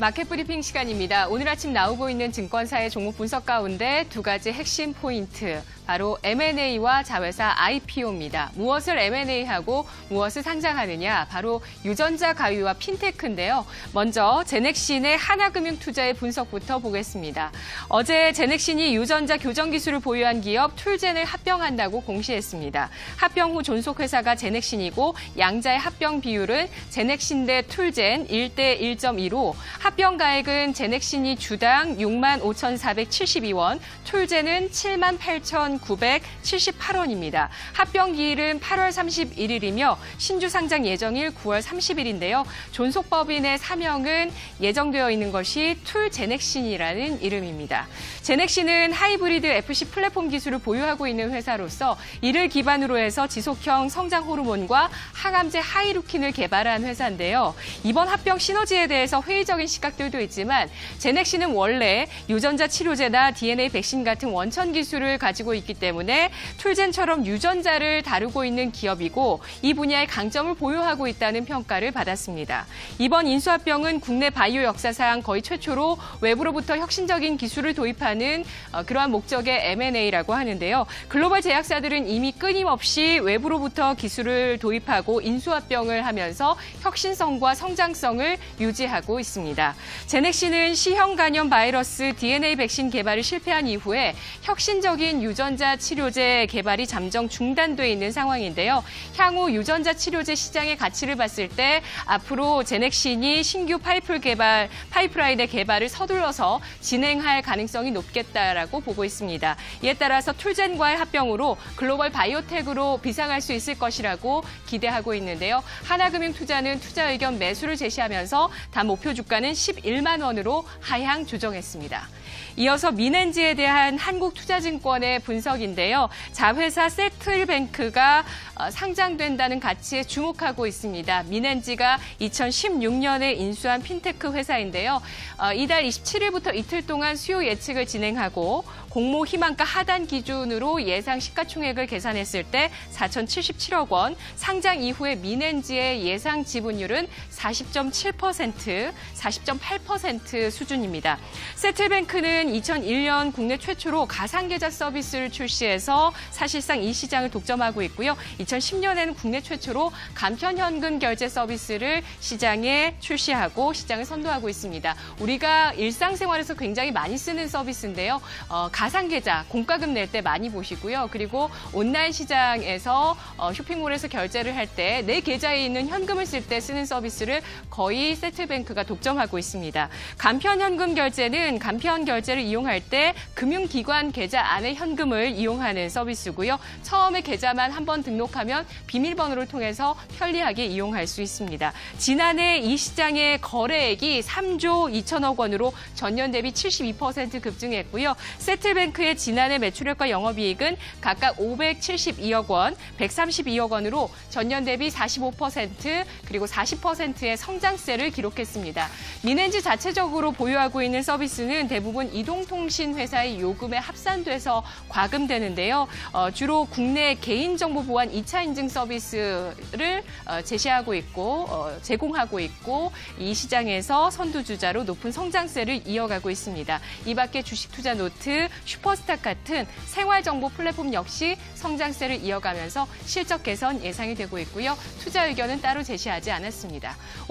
마켓 브리핑 시간입니다. 오늘 아침 나오고 있는 증권사의 종목 분석 가운데 두 가지 핵심 포인트. 바로 M&A와 자회사 IPO입니다. 무엇을 M&A하고 무엇을 상장하느냐? 바로 유전자 가위와 핀테크인데요. 먼저 제넥신의 하나금융투자의 분석부터 보겠습니다. 어제 제넥신이 유전자 교정 기술을 보유한 기업 툴젠을 합병한다고 공시했습니다. 합병 후 존속회사가 제넥신이고 양자의 합병 비율은 제넥신 대 툴젠 1대 1.2로 합병 가액은 제넥신이 주당 6만 5,472원, 툴젠은 7만 8,978원입니다. 합병 기일은 8월 31일이며 신주 상장 예정일 9월 30일인데요. 존속법인의 사명은 예정되어 있는 것이 툴 제넥신이라는 이름입니다. 제넥신은 하이브리드 FC 플랫폼 기술을 보유하고 있는 회사로서 이를 기반으로 해서 지속형 성장 호르몬과 항암제 하이루킨을 개발한 회사인데요. 이번 합병 시너지에 대해서 회의적인 시각들도 있지만 제넥신은 원래 유전자 치료제나 DNA 백신 같은 원천 기술을 가지고 있기 때문에 툴젠처럼 유전자를 다루고 있는 기업이고 이 분야의 강점을 보유하고 있다는 평가를 받았습니다. 이번 인수합병은 국내 바이오 역사상 거의 최초로 외부로부터 혁신적인 기술을 도입하는 어, 그러한 목적의 M&A라고 하는데요. 글로벌 제약사들은 이미 끊임없이 외부로부터 기술을 도입하고 인수합병을 하면서 혁신성과 성장성을 유지하고 있습니다. 제넥신은 C형 간염 바이러스 DNA 백신 개발이 실패한 이후에 혁신적인 유전자 치료제 개발이 잠정 중단돼 있는 상황인데요. 향후 유전자 치료제 시장의 가치를 봤을 때 앞으로 제넥신이 신규 파이프 개발, 파이프라인의 개발을 서둘러서 진행할 가능성이 높겠다라고 보고 있습니다. 이에 따라서 툴젠과의 합병으로 글로벌 바이오텍으로 비상할 수 있을 것이라고 기대하고 있는데요. 하나금융투자는 투자 의견 매수를 제시하면서 단 목표 주가는 11만 원으로 하향 조정했습니다. 이어서 민엔지에 대한 한국투자증권의 분석 인데요. 자회사 세틀뱅크가 어, 상장된다는 가치에 주목하고 있습니다. 민엔지가 2016년에 인수한 핀테크 회사인데요. 어, 이달 27일부터 이틀 동안 수요 예측을 진행하고 공모 희망가 하단 기준으로 예상 시가총액을 계산했을 때 4,077억 원, 상장 이후에 민엔지의 예상 지분율은 40.7%, 40.8% 수준입니다. 세틀뱅크는 2001년 국내 최초로 가상계좌 서비스를 출시해서 사실상 이 시장을 독점하고 있고요. 2010년에는 국내 최초로 간편현금 결제 서비스를 시장에 출시하고 시장을 선도하고 있습니다. 우리가 일상생활에서 굉장히 많이 쓰는 서비스인데요. 어, 가상계좌, 공과금 낼 때 많이 보시고요. 그리고 온라인 시장에서 어, 쇼핑몰에서 결제를 할 때 내 계좌에 있는 현금을 쓸 때 쓰는 서비스를 거의 세틀뱅크가 독점하고 있습니다. 간편 현금 결제는 간편 결제를 이용할 때 금융기관 계좌 안에 현금을 이용하는 서비스고요. 처음에 계좌만 한 번 등록하면 비밀번호를 통해서 편리하게 이용할 수 있습니다. 지난해 이 시장의 거래액이 3조 2천억 원으로 전년 대비 72% 급증했고요. 세틀뱅크의 지난해 매출액과 영업이익은 각각 572억 원, 132억 원으로 전년 대비 45% 그리고 40%의 성장세를 기록했습니다. 민엔지 자체적으로 보유하고 있는 서비스는 대부분 이동통신 회사의 요금에 합산돼서 과금 되는데요. 어, 주로 국내 개인정보 보안 2차 인증 서비스를 어, 제시하고 있고 어, 제공하고 있고 이 시장에서 선두주자로 높은 성장세를 이어가고 있습니다. 이 밖에 주식 투자 노트, 슈퍼스탁 같은 생활정보 플랫폼 역시 성장세를 이어가면서 실적 개선 예상이 되고 있고요. 투자 의견은 따로 제시하지 않았습니다.